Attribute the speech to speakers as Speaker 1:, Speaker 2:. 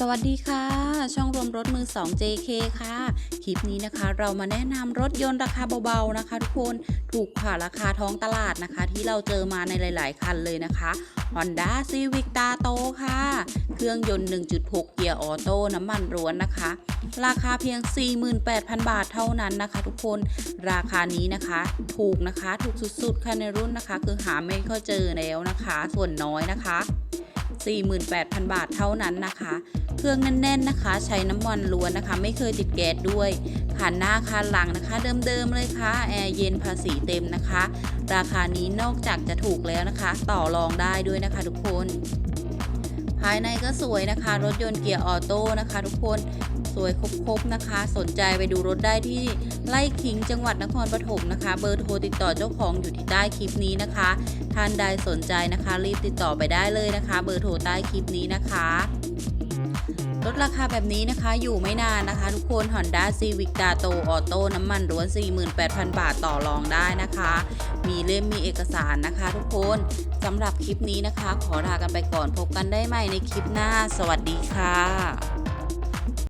Speaker 1: สวัสดีค่ะ ช่องรวมรถมือ 2 JK ค่ะ คลิปนี้นะคะ เรามาแนะนำรถยนต์ราคาเบาๆนะคะ ทุกคนถูกกว่าราคาท้องตลาดนะคะ ที่เราเจอมาในหลาย ๆ คันเลยนะคะ Honda Civic t a t o ค่ะ เครื่องยนต์ 1.6 เกียร์ออโต้น้ำมันร้วนนะคะ ราคาเพียง 48,000 บาทเท่านั้นนะคะ ทุกคนราคานี้นะคะ ถูกนะคะถูกสุดๆค่ะในรุ่นนะคะ คือหาไม่ค่อยเจอแล้วนะคะ ส่วนน้อยนะคะ 48,000 บาทเท่านั้นนะคะ เครื่องแน่นๆนะคะ ใช้น้ำมันล้วนนะคะ ไม่เคยติดแก๊สด้วยคันหน้าคันหลังนะคะ เดิมๆเลยค่ะแอร์เย็นภาษีเต็มนะคะ ราคานี้นอกจากจะถูกแล้วนะคะ ต่อรองได้ด้วยนะคะทุกคนายในก็สวยนะคะ รถยนต์เกียร์ออโต้นะคะ ทุกคนสวยครบๆนะคะ สนใจไปดูรถได้ที่ไล่ขิงจังหวัดนครปฐมนะคะ เบอร์โทรติดต่อเจ้าของอยู่ที่ใต้คลิปนี้นะคะ ท่านใดสนใจนะคะ รีบติดต่อไปได้เลยนะคะ เบอร์โทรใต้คลิปนี้นะคะลดราคาแบบนี้นะคะอยู่ไม่นานนะคะ ทุกคน Honda Civic d a t o Auto น้ำมันล้วน 48,000 บาทต่อรองได้นะคะ มีเล่มมีเอกสารนะคะทุกคนสำหรับคลิปนี้นะคะ ขอลากันไปก่อนพบกันได้ใหม่ในคลิปหน้า สวัสดีค่ะ